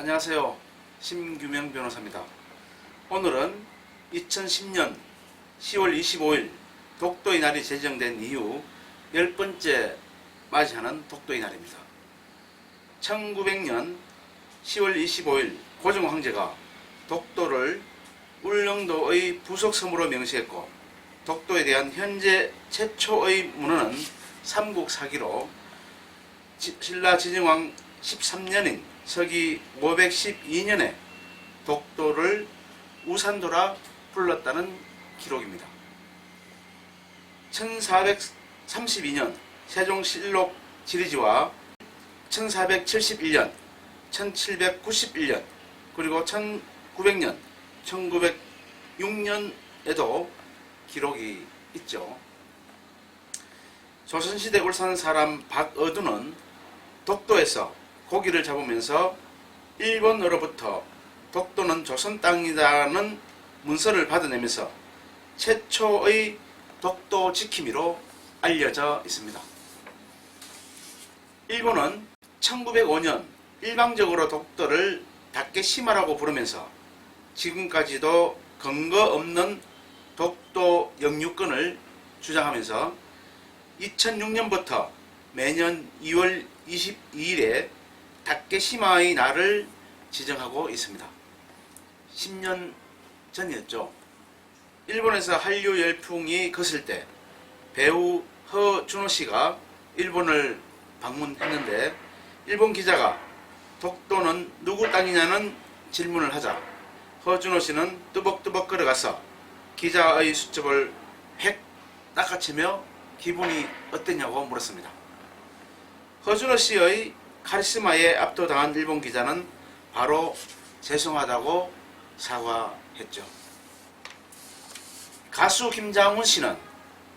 안녕하세요. 심규명 변호사입니다. 오늘은 2010년 10월 25일 독도의 날이 제정된 이후 열 번째 맞이하는 독도의 날입니다. 1900년 10월 25일 고종 황제가 독도를 울릉도의 부속섬으로 명시했고 독도에 대한 현재 최초의 문헌은 삼국사기로 지- 신라 진흥왕 13년인 서기 512년에 독도를 우산도라 불렀다는 기록입니다. 1432년 세종실록 지리지와 1471년, 1791년, 그리고 1900년, 1906년에도 기록이 있죠. 조선시대 울산 사람 박어두는 독도에서 고기를 잡으면서 일본으로부터 독도는 조선 땅이라는 문서를 받아내면서 최초의 독도 지킴이로 알려져 있습니다. 일본은 1905년 일방적으로 독도를 다케시마라고 부르면서 지금까지도 근거 없는 독도 영유권을 주장하면서 2006년부터 매년 2월 22일에 다케시마의 날을 지정하고 있습니다. 10년 전이었죠. 일본에서 한류 열풍이 거슬 때 배우 허준호 씨가 일본을 방문했는데 일본 기자가 독도는 누구 땅이냐는 질문을 하자 허준호 씨는 뚜벅뚜벅 걸어가서 기자의 수첩을 획 닦아채며 기분이 어땠냐고 물었습니다. 허준호 씨의 카리스마에 압도당한 일본 기자는 바로 죄송하다고 사과했죠. 가수 김장훈 씨는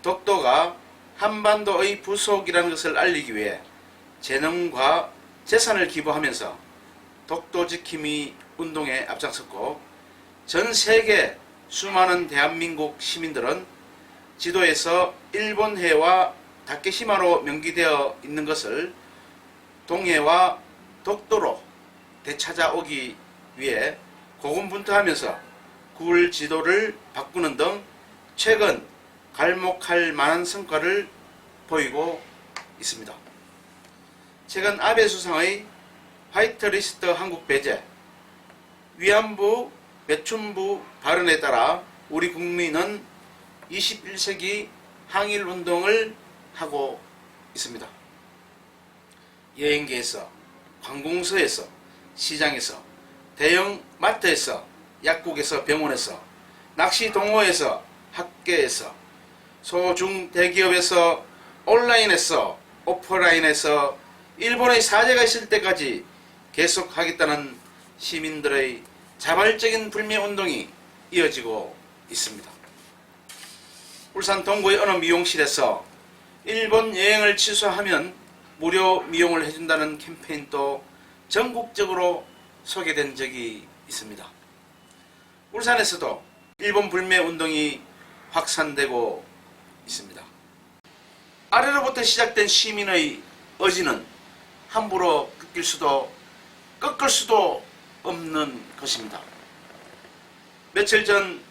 독도가 한반도의 부속이라는 것을 알리기 위해 재능과 재산을 기부하면서 독도 지킴이 운동에 앞장섰고 전 세계 수많은 대한민국 시민들은 지도에서 일본해와 다케시마로 명기되어 있는 것을 동해와 독도로 되찾아오기 위해 고군분투하면서 굴 지도를 바꾸는 등 최근 갈목할 만한 성과를 보이고 있습니다. 최근 아베 수상의 화이트리스트 한국 배제, 위안부 매춘부 발언에 따라 우리 국민은 21세기 항일 운동을 하고 있습니다. 여행지에서, 관공서에서, 시장에서, 대형 마트에서, 약국에서, 병원에서, 낚시 동호회에서, 학계에서, 소중 대기업에서, 온라인에서, 오프라인에서, 일본의 사제가 있을 때까지 계속하겠다는 시민들의 자발적인 불매 운동이 이어지고 있습니다. 울산 동구의 어느 미용실에서 일본 여행을 취소하면 무료 미용을 해준다는 캠페인도 전국적으로 소개된 적이 있습니다. 울산에서도 일본 불매 운동이 확산되고 있습니다. 아래로부터 시작된 시민의 의지는 함부로 꺾일 수도 꺾을 수도 없는 것입니다. 며칠 전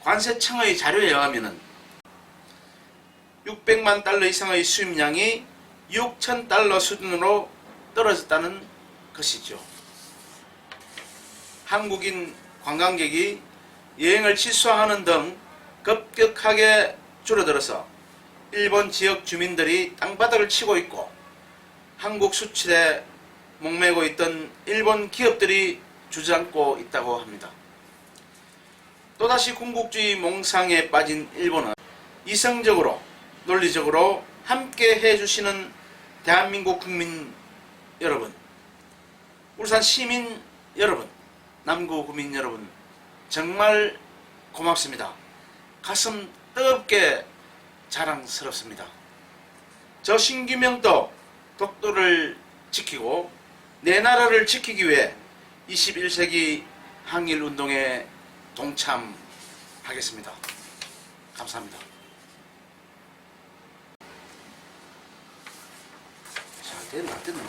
관세청의 자료에 의하면 600만 달러 이상의 수입량이 6천 달러 수준으로 떨어졌다는 것이죠. 한국인 관광객이 여행을 취소하는 등 급격하게 줄어들어서 일본 지역 주민들이 땅바닥을 치고 있고 한국 수출에 목매고 있던 일본 기업들이 주저앉고 있다고 합니다. 또다시 군국주의 몽상에 빠진 일본은 이성적으로 논리적으로 함께 해주시는 대한민국 국민 여러분, 울산 시민 여러분, 남구 구민 여러분, 정말 고맙습니다. 가슴 뜨겁게 자랑스럽습니다. 저 신규명도 독도를 지키고 내 나라를 지키기 위해 21세기 항일 운동에 동참하겠습니다. 감사합니다. 자, 됐나? 됐나?